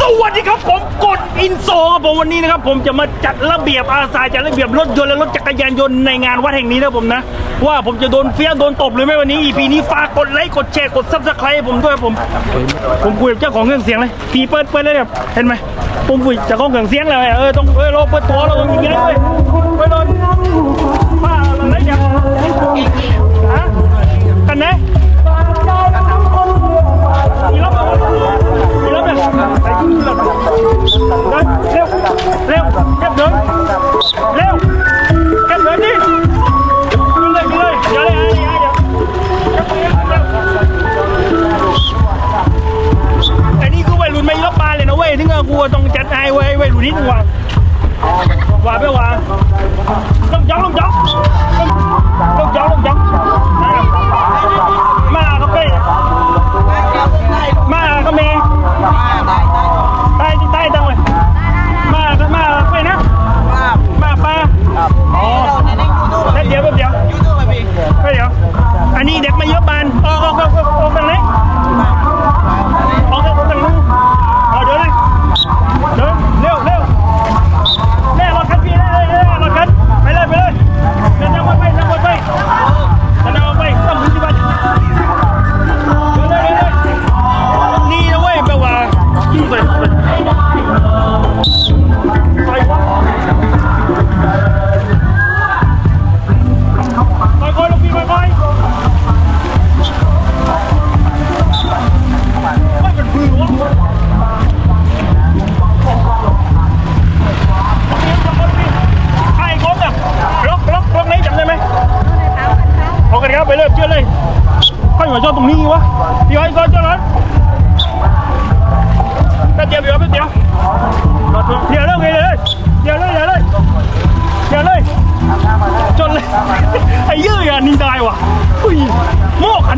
สวัสดีครับผมกดอินโซครับผมวันนี้นะครับผมจะมาจัดระเบียบอาสาจัดระเบียบรถยนต์และรถจักรยานยนต์ในงานวัดแห่งนี้นะผมนะ ว่าผมจะโดนเฟี้ยโดนตบหรือไม่วันนี้ EP นี้ฝากกดไลค์กดแชร์กดซับสไครต์ผมด้วยผม ผมคุยกับเจ้าของเครื่องเสียงเลยพี่เปิดเปิดเลยแบบเห็นไหมผมคุยจ้าของเครื่องเสียงเลยเออต้องเออเราเปิดตัวเราต้องอย่างนี้เลย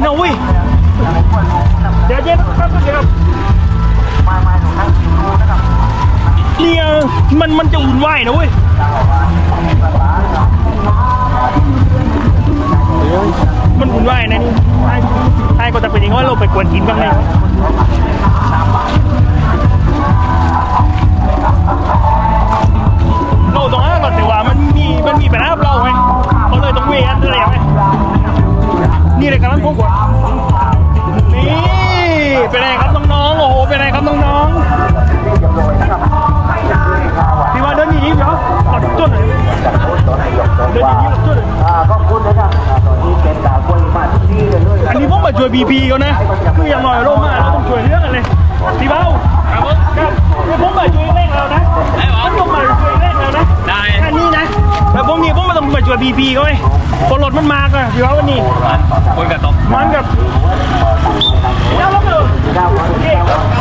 นะเว้ยเดี๋ยวเย็นแป๊บเดี๋ยวเนี่ยมันมันจะวุ่นวายนะเว้ยมันวุ่นวายนะนี่ไอ้ไอ้ก็จะเป็นอย่างว่าเราไปกวนกินบ้างเลยเราต้องอ้างก่อนแต่ว่ามันมีมันมีปัญหาเราไงเขาเลยต้องเวียนอะไรไงนี่เลยกำลังพวกว่า เป็นไงครับน้องๆ โอ้โห เป็นไงครับน้องๆพี่ว่าเดินหนีเดี๋ยวหลับต้นหน่อยเดินหนีหลับต้นหน่อยขอบคุณนะครับตอนนี้เป็นดาวกวยมาที่นี่เลยอันนี้ผมมาช่วยบีพีเขานะ คืออย่างน้อยโรมาเราต้องช่วยเรื่องกันเลยพี่เบ้าครับครับเดี๋ยวผมมาช่วยเร่งเรานะผมมาช่วยเร่งเรานะ ได้แค่นี้นะแต่ผมนี่ผมไม่ต้องมาช่วยบีพีเขาไงพอรถมันมากอะพี่เบ้าวันนี้คนกระตกมันกับ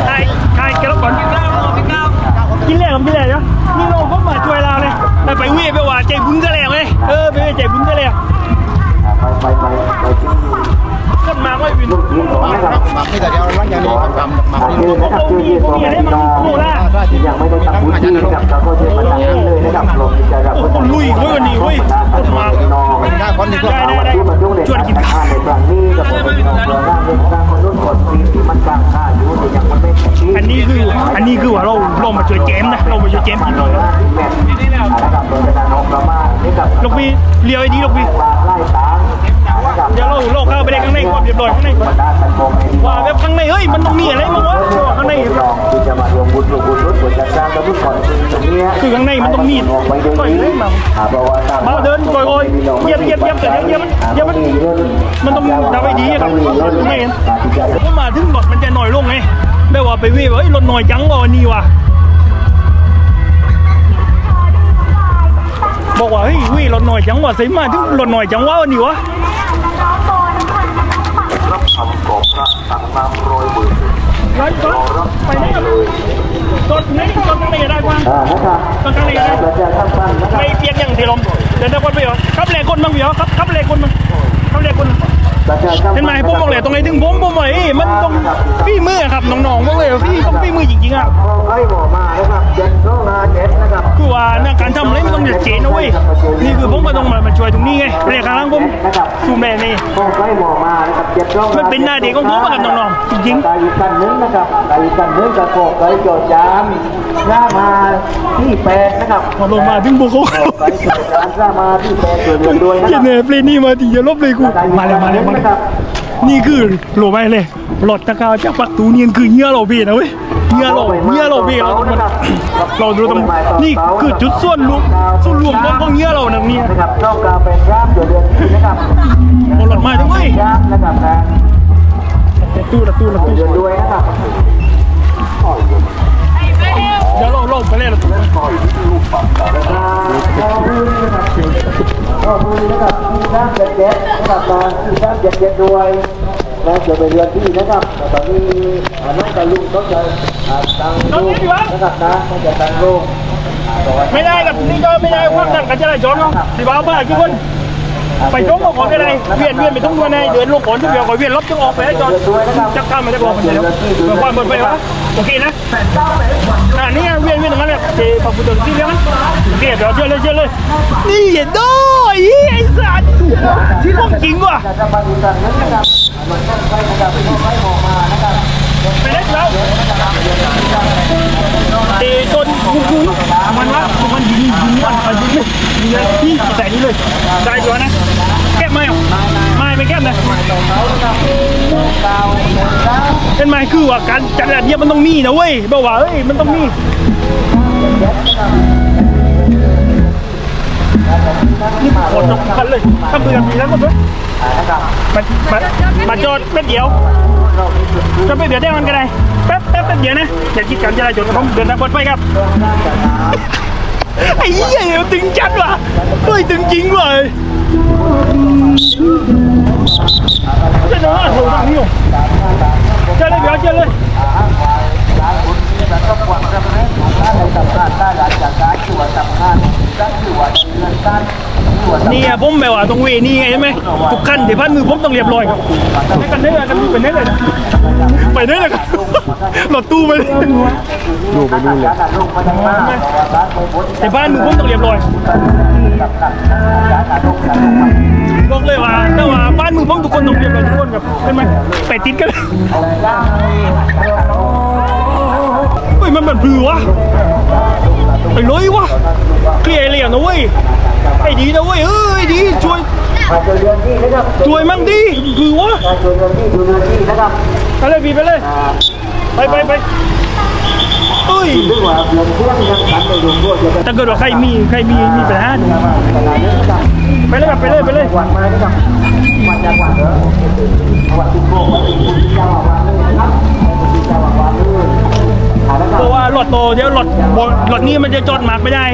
ไอ้ไอ้แกแล้วก่อนกินแล้วกินแล้วกินแล้วกินแล้วเนาะนี่เราก็มาช่วยเราเลยแต่ไปเวียไปว่าใจบุญก็แล้วไงเออไปใจบุญก็แล้วไปไปไปไปที่คนมาก็วินลูกทีมาไม่แต่เดียวรังอย่างนี้ครับหมักอานี่ยืนนะครับชื่อที่สองพี่น้องที่ ยังไม่ได้ทำบุญที่กับเราก็เชิญมาทำเลยนะครับลงใจกับคนพี่น้องถ้าคนที่พวกได้เราได้ได้ที่มาดูในชวนกินทางในครั้งนี้กับผมพี่น้องเราได้เรื่องการคนรุ่นคนที่มันกลางค่าอยู่ที่ยังมันไม่ที่อันนี้คืออันนี้คือว่าเราเรามาช่วยเจมส์นะเรามาช่วยเจมส์กินเลยแม่นะครับโดยการออกประมาณนี้กับลูกพี่เลี้ยวไอ้ดีลูกพี่เดี๋ยวเราเราเข้าไปในข้างในความเรียบร้อยข้างในว่าแบบข้างในเฮ้ยมันต้องมีอะไรมั้งวะข้างในลองที่จะมารวมบุญรวมบุญ คนตรงนี้คือข้างในมันต้องมีออกไปด้วยปล่อยเลยมั้งหาประวัติศาสตร์มาเดินก่อยๆเยียบเยียบเยียบแต่เยียบมันเยียบมันมันต้องทำให้ดีครับไม่เห็นผมมาถึงรถมันจะหน่อยลงไงไม่ว่าไปวิ่งเฮ้ยรถหน่อยจังว่าวันนี้ว่ะบอกว่าเฮ้ยวิ่งรถหน่อยจังว่าใส่มาถึงรถหน่อยจังว่าวันนี้วะ รับคำกอบพระตักน้ำโรยบุญร้อยรถไปไหนครับรถไหนรถข้างในได้กว่าอ่านะครับรถข้างในได้เราจะทำบ้านนะครับไม่เปียกอย่างที่ลมเดินตะคนไปเหรอครับแรงคนบ้างพี่เหรอครับ เห็นไหมผมบอกเลยตรงไหนถึงผมผมบอกเลยมันต้องพี่มือครับน้องๆบอกเลยว่าพี่ต้องพี่มือจริงๆอะไอ้หมอมานะครับเจ็ดสองห้าเจ็ดนะครับคือว่าเนี่ยการทำอะไรมันต้องเจ๋งนะเว้ยนี่คือผมก็ต้องมามาช่วยตรงนี้ไงเรียกครั้งผมซูมแม่นี่ก็ไอ้หมอมานะครับเจ็ดสองมันเป็นหน้าที่ของผมกับน้องๆจริงตายอีกกันนึงนะครับตายอีกกันนึงกับโกไก่โจดจามหน้ามาที่แปดนะครับพอลงมาถึงบุกเขาไก่โจดจามหน้ามาที่แปดตัวเดียวด้วยนะคเย็รันเนี่ยเพลงนี้มาที่จะลบเลยกูมาเลยมาเลยมาเลยนี่คือโหลไปเลยหลอดตะกาวจากปักตูเนียนคือเหี้ยเราเบียนะเว้ยเหี้ยเราเหี้ยเราเบียเราต้องมาเราดูตรงนี่คือจุดส่วนรวมส่วนรวมของของเหี้ยเรานะเนี่ยนะครับนอกกาเป็นย่ามตัวเดือนที่นะครับโอ้หลอดมาทั้งเว้ยย่ามนะครับนะตู้ละตู้ละตู้เดือนด้วยนะครับเดี๋ยวเราลงไปเลยละตู้ ข้อมูลนะครับข้อมูลนะครับที่ด้านเจ็ดเจ็ดนะครับมาที่ด้านเจ็ดเจ็ดด้วยและจะไปเรียนที่นะครับตอนนี้น้องตาลุงต้องจะตั้งลูกนะครับนะต้องจะตั้งลูกไม่ได้กับนี่ก็ไม่ได้พวกนั้นกันจะได้จอนสิบ้าบ้ากี่คนไปจ้องก่อนก็ได้เวียนเวียนไปทุ่งวันไหนเดินลงก่อนทุกเดียวก่อนเวียนรถจะองออกไปให้จอนจับข้ามมันจะบอกมันเดี๋ยวเพื่อความบนไปวะโอเคนะอ่านี่เวียนเวียนตรงนั้นแหละเจพระพุทธที่เลี้ยงโอเคเดี๋ยวเชื่อเลยเชื่อเลยนี่เห็นด้วย ยไอ้สัตว์ที่ของจริงว่ะไปเล่นแล้วเตะจนคุ้งมันละมันยิงยิงมันไปยิงเลยยิงเลยที่แต่นี้เลยได้ตัวนะแก้มไหมอะไม่ไม่แก้มนะเป็นไหมคือว่าการจัดระเบียบมันต้องมีนะเว้ยบอกว่าเอ้ยมันต้องมี นี่ขอจบกันเลยทำเพื่อนมีแล้วก็เพื่อนมามามาจอดแป๊บเดียวจะไปเดี๋ยวได้มันก็ได้แป๊บแป๊บแป๊บเดียวนะอย่าคิดการจราจรกับผมเดินทางปลอดภัยครับไอ้เหี้ยเดี๋ยวตึงจัดว่ะเฮ้ยตึงจริงว่ะเจะเดินโหทางนี้อยู่เจอเลยเดี๋ยวเจอเลยถ้าในสัมภาษณ์ได้หลังจากการตรวจสัมภาษณ์ได้ตรวจเรื่องการ นี่อะผมแบบว่าตรงเวนี่ไงใช่ไหมทุกขั้นเดี๋ยวพันมือผมต้องเรียบร้อยครับไม่กันได้เลยกันไปได้เลยไปได้เลยครับหลอดตู้ไปดูไปดูเลยลูกมาได้มากการไปพ้นเดี๋ยวพันมือผมต้องเรียบร้อยบอกเลยว่าถ้าว่าบ้านมือผมทุกคนต้องเรียบร้อยทุกคนครับใช่ไหมไปติดกันเลยเฮ้ยมันแบบบือวะไปเลยวะเคลียร์เลยอะนะเว้ย ไอ้ดีนะเว้ยเอ้ยดีช่วยช่วยมั่งดีบือวะมาเจอเรื่องที่ดูเรื่องที่นะครับไปเลยพี่ไปเลยไปไปไปเอ้ยหรือว่าเรื่องกันในดวงพวกจะเป็นถ้าเกิดว่าใครมีใครมีมีปัญหาขนาดนี้นะครับไปเลยไปเลยไปเลยวันมาะครับวันจังหวัดเหรอวันที่โกงวันที่คุณเจ้าวันเลยครับคุณเจ้าวันเลยอ่าแล้วเพราะว่ารถโตเดี๋ยวรถรถนี้มันจะจอดหมากไม่ได้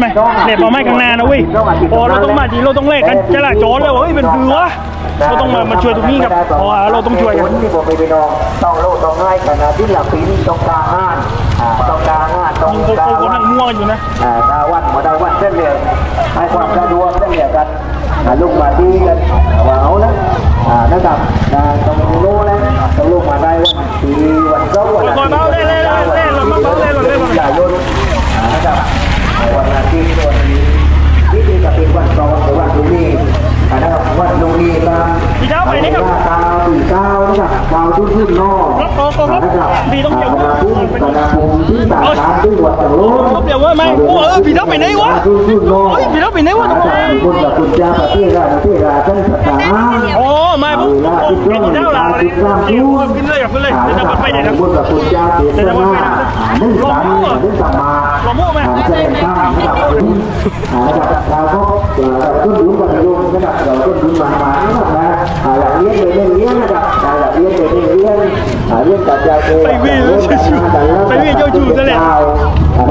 ไม่นุ่งเลยไหมเด็ดมาไม่ข้างหน้านะเว้ยพอเราต้องมาดีเราต้องแลกกันจราจรแล้วเฮ้ยเป็นคือวะเราต้องมามาช่วยตรงนี้ครับเพราะว่าเราต้องช่วยกันที่ผมไปไปน้องต้องโลดต้องง่ายขนาดที่หลักปีนี้ต้องกลางงานอ่าต้องกลางงานต้องยิงโคกลางโค่กำลังม่วงอยู่นะอ่าดาวันมาดาวันเส้นเหลี่ยมให้ความสะดวกเส้นเหลี่ยมกันอ่าลูกมาดีกันว่าเอาละอ่านะครับอ่าต้องรู้แล้วต้องลูกมาได้วันที่วันเสาร์วันอาทิตย์ก่อนเบาเล่นเล่นเล่นเรามาเบาเล่นเราเล่นอย่าโยนอ่านะครับวันอาทิตย์วันนี้ที่ที่จะเป็นวันเสาร์หรือวันพรุ่งนี้อ่านะครับวันพรุ่งนี้ตามพี่เจ้าไปไหนครับดาวสี่เก้านะครับดา วทุ่นทุ่นนอกครับครับครับนะครับพี่ต้องเดี๋ยวดาวทุ่นดาวทุ่นที่ต่างตามที่วัดจังโลเดี๋ยวว่าไม่โอ้เออพี่เจ้าไปไหนวะทุ่นทุ่นนอกเฮ้ยพี่เจ้าไปไหนวะคุณกับคุณเจ้าประเทศราประเทศราท่านสตาร์โอ้ไม่ ผปุ๊บแกกินเท่าเราเลยเดี๋ยวขึ้นเลยขึ้นเลยเดี๋ยวจะไปไหนนะบุญกับคุณเจ้าเสียเจ้าหน้านึ่งสามนึ่งสามมาหลวงพ่อไหมแสดงข้ามนะครับนะครับเราก็เราก็รู้กันอยู่นะครับเราก็รู้มามานะครับนะหลักเลี้ยงเลยเลี้ยงนะครับหลักเลี้ยงเลยเลี้ยงเลี้ยงตัดใจเองน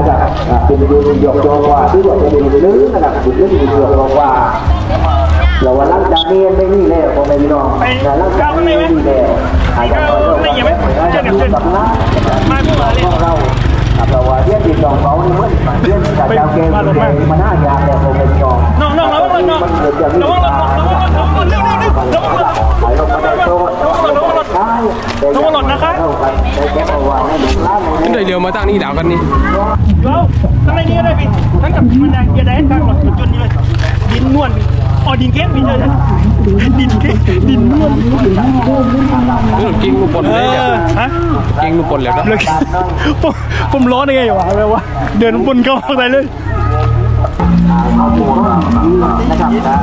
ะครับเป็นดูหยกโยกว่าที่ว่าเป็นดูลื้อนะครับดูลื้อดูหยกว่า เราวันหลังจากนี้ไม่มีแล้วพ่อแม่พี่น้องหลังจากนี้ไม่มีแล้วอาจจะสำนักมาพูดมาเลยเราเราว่าเรียนดีดองเขานี่มันเรียนกับเจ้าเกมมันน่ายากแต่ผมเป็นยองน้องน้องระวังรถน้องระวังรถระวังรถระวังรถเร็วเร็วเร็วระวังรถไปลงมาได้โตได้ได้แก้เอาไว้ให้ลูกหลานเดี๋ยวเดี๋ยวมาตั้งนี่ดาวกันนี่เราทำไมนี่ก็ได้พี่ทั้งกับมันได้เกียร์ได้ทั้งหมดจนนี่เลยดินนวล อ๋อดินเค้กพี่เลยดินเค้กดินนวลนี่เก่งลูกปนเอเลยเนี่ยอฮะเก่งลูกปนแล้วครับเลยผมผมร้อนยังไงวะแบบว่า เดินบนเข้าไปเลยเอาหัวนะครับนะ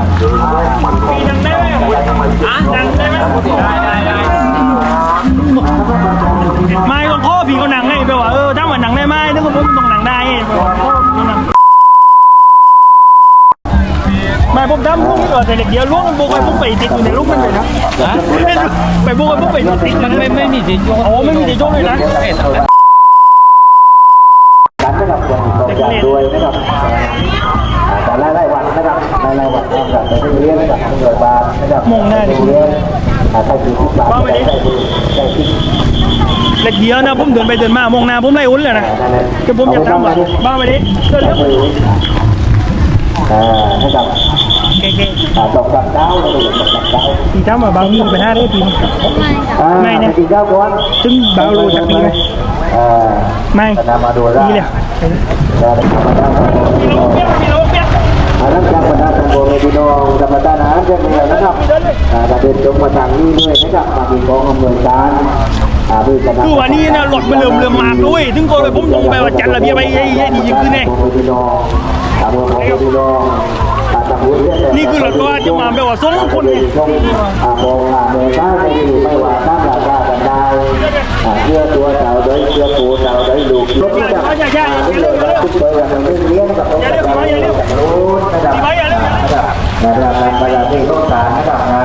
ปีดังได้ไหมอะดังได้ไหมได้ได้ได้ไม่ แต่เด็กเดียวลูกมันบุกไปบุกไปติดอยู่ในลูกมันเลยนะไปบุกไปบุกไปติดมันไม่ไม่มีติดโยอ๋อไม่มีติดโยเลยนะการนะครับอย่างตรงอย่างด้วยนะครับแต่ไล่ไล่วันนะครับไล่ไล่วันนะครับแต่ที่เรียนนะครับตำรวจบาลนะครับเรียนถ้าคือที่บาลได้ได้ได้ที่เด็กเดียวนะผมเดินไปเดินมามองหน้าผมไล่อุ้นเลยนะก็ผมอยากทำอะบ้าไปดิเดินเร็วอ่านะครับ เก่งอ่าตกกับดาวเลยตกกับดาวๆพี่ทำอะบางทีไปห้าได้ปีอ่าตีเก้าก้อนถึงบางโลจากปีไหมอ่าไม่นามาดูได้นี่เลยแล้วธรรมดามีโลเปียกมีโลเปียกอารักษาพนักงโบราณพี่น้องธรรมดานะเจ้าเมืองนะครับอ่าเดินตรงมาทางนี้ด้วยนะครับมามีกองอำนวยการอาด้วยคณะคือวันนี้นะหลดมาเริ่มเริ่มมากด้วยถึงก็เลยผมลงไปว่าจันระเบียบไปไอ้ไอ้ดียิ่งขึ้นแน่พี่ น้องอ่าโบราณพี่น้องอ่าตำรวจเยอะนี่คือหลดก็จะมาแบบว่าสองคนเนี่ยชมอ่าโบราณเมืองการไม่ดีไม่ว่าตั้งราคากันได้อ่าเชื่อตัวสาวได้เชื่อปูสาวได้ลูกรถที่จะอ่าไม่เลยทุกเบอร์อย่างนี้เลี้ยงกับรถกับรถกับรถนะครับที่ไปอย่าเร็วนะครับนะครับการประหยัดที่ต้องการนะครับนะ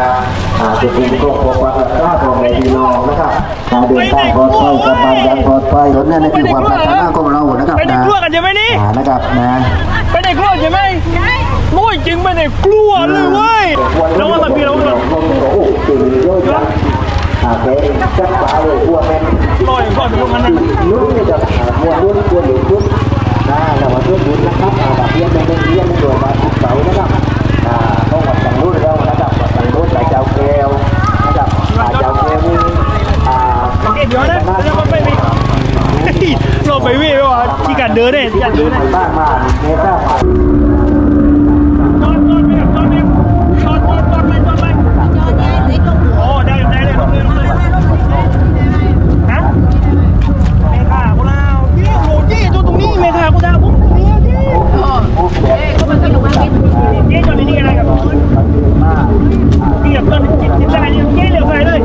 อาจจะเป็นโรคความรักษาของในพี่น้องนะครับการเดินทางปลอดภัยสบายอย่างปลอดภัยรถเนี่ยในคือความปรารถนาของเรานะครับไปในนะกลัวกันใช่ไหมนี่อ่านะครับนะไปในกลัวใช่ไหม น้อยจริงไปในกลัวเลยเว้ยแล้วว่าระเบียบเราโอ้โหตื่นเยอะจังอ่าแกจับปลาเลยพวแม่ลอยก่อนเป็นพวกนั้นนะ ลุ้นเนี่ยจะมัวลุ้นตัวหรือลุ้นนะเรามาช่วยลุ้นนะครับอ่าแบบเรียนไม่ได้เรียนไม่ตัวมาติดเสานะครับอ่าต้องวัดสังรุ่นแล้วนะครับวัดสังรุ่นหลายเจ้าแก้วนะครับหลายเจ้าแก้วนี่อ่า เดี๋ยวนะเดี๋ยวมันไปนี่เราไปวิ่งไปว่าที่การเดินเนี่ยที่การเดินเนี่ย บ้านมาเมตามา จอดจอดไปครับจอดไปจอดจอดจอดไปจอดไปโอ้ได้ได้เลยลงเลยลงเลยฮะเมฆากูลาวพี่โหจี้ตัวตรงนี้เมฆากูดาวผมเนี่ยจี้ ผู้เขียน จี้จอดนี่อะไรกับพี่กับต้นจิตจิตใจเนี่ยจี้เหลียวใส่เลย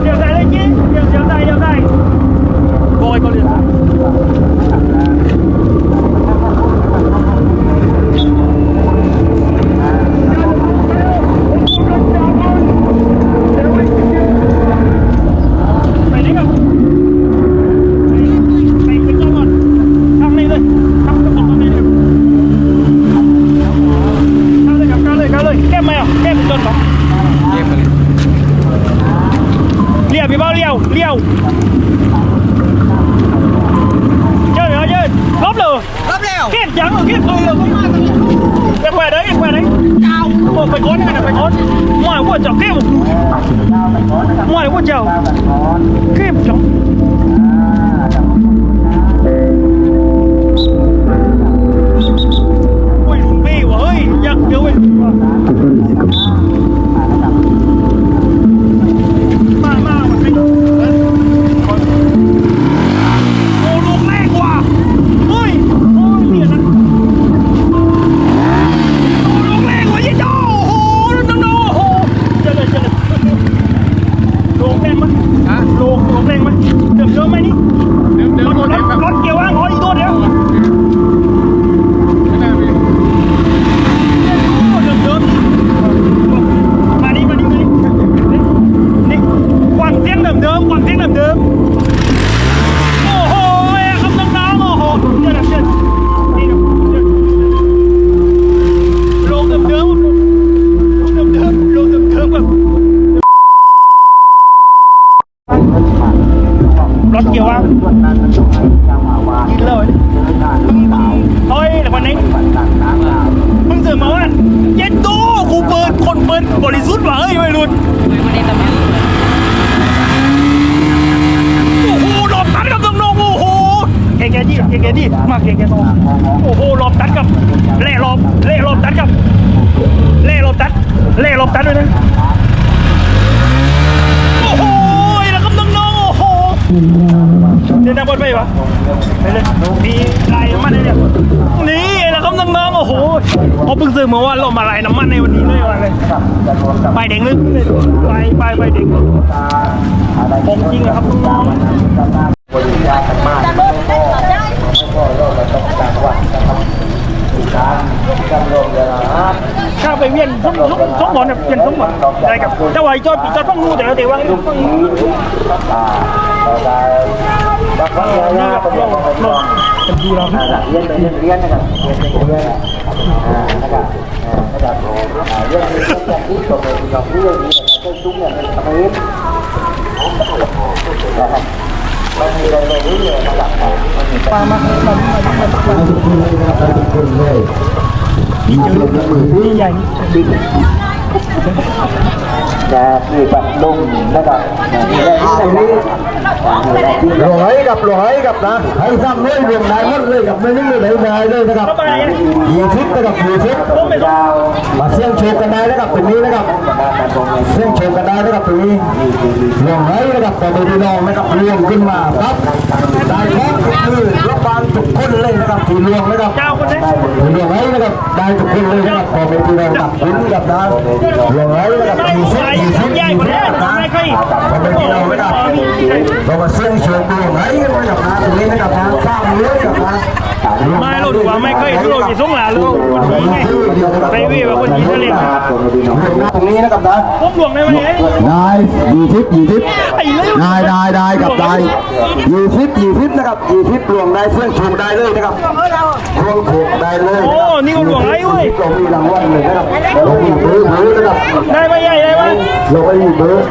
เหลียวใส่เลยจี้เหลียวเหลียวใส่เหลียวใส่โบยก็เหลียว ไปนี่ครับไปไปจอดก่อนทำนี่เลยทำกระป๋องทำนี่เลยเข้าเลยครับเข้าเลยเข้าเลยแก้มไหมอะแก้มจนปะ เก็บไปเลย เลี้ยวพี่เบ้าเลี้ยวเลี้ยวเจอเหรอเจอลบเลยลบแล้วเก็บยังเก็บเอาเล กินเลยเฮ้ยแต่วันนี้มึงเสือมาว่าเย็นตู้กูเปิดคนเปิดบริสุทธิ์ว่ะเฮ้ยไม่รุดโอ้โหหลบตัดกับตรงนงโอ้โหเกแกดีเกแกดีมากเกแกตองโอ้โหหลบตัดกับเล่หลบเล่หลบตัดกับเล่หลบตัดเล่หลบตัดด้วยนะโอ้โหแล้วกับตรงนงโอ้โห เดินทางบนไปวะไปเลยมีลายน้ำมันเนี่ยนี่แล้วก็น้องๆโอ้โหเขาเพิ่งซื้อมาว่าเรามาลายน้ำมันในวันนี้เลยวันเลยไปเด็กลึกไปไปไปเด็กผมจริงนะครับน้องๆ บริการกันมากก็เราต้องการวัดนะครับการดำรงเวลา ข้าไปเวียนสมสมสมบอลเนี่ยเวียนสมบอลได้กับเจ้าไอ้จอดปีจอดต้องรู้แต่ละเดี๋ยวว่าต้องรู้อ่าเราได้บักวันยานี่กับเรายังเป็นเราเป็นดีเราเรียนเรียนเรียนนะครับเรียนเรียนอ่านะครับนะครับเรื่องนี้ต้องพูดตรงเลยเราเรื่องนี้นะครับต้นซุ้มเนี่ยเป็นทำไมนะครับมันมีอะไรเลยนี่เลยนะครับมันมีปลามาปลามาปลามาปลาทุกคนเลยนะครับทุกคนเลย นี่เจอนี่ใหญ่นี่จะมีปัดลงนะครับมีอะไรที่ไหนนี่มีอะไรที่หลวงไอ้กับหลวงไอ้กับนะให้ซ้ำเลยหลวงนายมันเลยกับไม่นึกเลยนายเลยนะครับยี่สิบนะครับยี่สิบมาเสี่ยงโชว์กันได้นะครับตรงนี้นะครับเสี่ยงโชว์กันได้นะครับตรงนี้หลวงไอ้นะครับต่อไปพี่น้องนะครับรวมขึ้นมาครับได้ของคือรับ ทุกคนเลยนะครับที่รวมนะครับเจ้าคนนี้หลวงไอ้นะครับได้ทุกคนเลยนะครับต่อไปพี่น้องกับคุณกับนะหลวงไอ้นะครับไม่ยี่สิบใช่ยี่สิบใหญ่ยี่กว่าสินี้บนะไม่ค่อยต่อไปพี่น้องนะครับเรามาเสี่ยงโชว์ดูไหนกันนะครับนะตรงนี้นะครับนะสร้างเนื้อกับนะไม่เราดูว่าไม่ค่อยดูเรามีสงหลาหรือคนนี้ไงไปวิ่งแบบคนนี้เขาเล่นตรงนี้นะครับนะผมหลวงได้ไหมนายยี่สิบยี่สิบไอ้เล่นนายนายนายกับนายยี่สิบยี่สิบนะครับยี่สิบรวมได้เสี่ยงโชว์ได้เลยนะครับควงถูกได้เลยโอ้นี่ก็หลวงไอ้เว้ยเรามีรางวัลเลยนะครับเรามีเบอร์เบอร์นะครับได้ไหมใหญ่ได้ไหมเราไม่มีเบอร์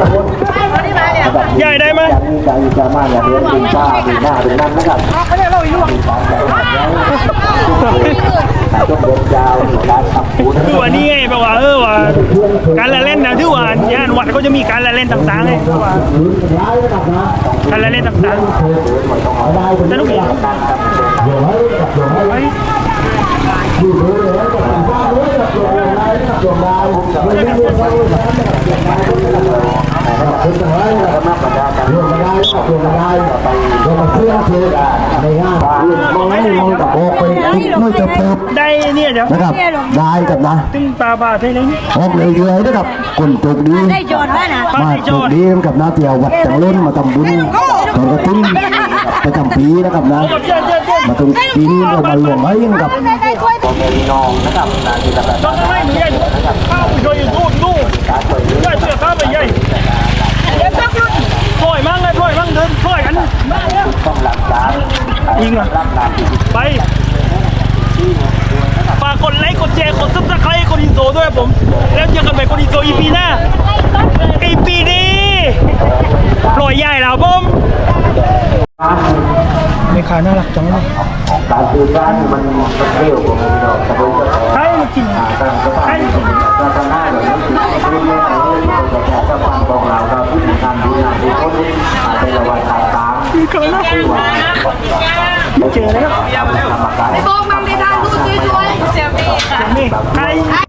ใหญ่ได้ไหมอย่างนี้ใจจะมาอย่างเรียนเป็นป้าเป็นหน้าเป็นนั่นนะครับต้องเดินยาวการขับปูนคือว่านี่ไงแบบว่าเออว่าการละเล่นนะที่ว่าย่านวัดก็จะมีการละเล่นต่างๆไงว่าการละเล่นต่างๆสนุกดี ไปมาประดากันรวมกันได้รวมกันได้เรามาเสี่ยงโชว์ในงานมองให้มองกับโอ้ไปติดน้อยจะเพิ่มได้เนี่ยเดี๋ยวนะครับได้กับนะตึงตาบาดให้นึงออกเลยเลยนะครับคนโชคดีได้โจทย์ไว้นะมาโจคทย์ดีกับนาเตียววัดจังล้นมาทำบุญตอนกระตุ้นประจำปีนะครับนะ เจ้าเจ้าเจ้ามาตรงปีนี้เรามาหลวงไว้นะครับได้ถ้วยพ่อแม่พี่น้องนะครับนาทีละแบบต้องไม่หนูใหญ่ข้าวช่วยดูดูการช่วยเหลือใหญ่เสือข้าวไปใหญ่เดี๋ยวต้องรุ่นปล่อยมั่งเลยปล่อยมั่งเดินปล่อยกันต้องหลักการยิงเหรอรับนาทีไปฝากกดไลค์กดแชร์กดซับสไครต์กดอินโซด้วยผม แล้วเจอกันใหม่กดอินโซอีพีหน้าอีพีนี้ปล่อยใหญ่แล้วผม ไม่ขาน่ารักจังเลยการสื่อสารมันมันเร็วกว่าพี่น้องแต่โดยเฉพาะใช่จริงกำลังจะทำการทำหน้าแบบนี้คือเรื่องอะไรเรื่องของการจะฟังของเราเราที่ทำดีงานดีคนนี้อาจจะระวังต่างๆเกินแล้วเจอแล้วกรรมการโบกมังในทางรูดสวยๆเสียบีค่ะนี่ใคร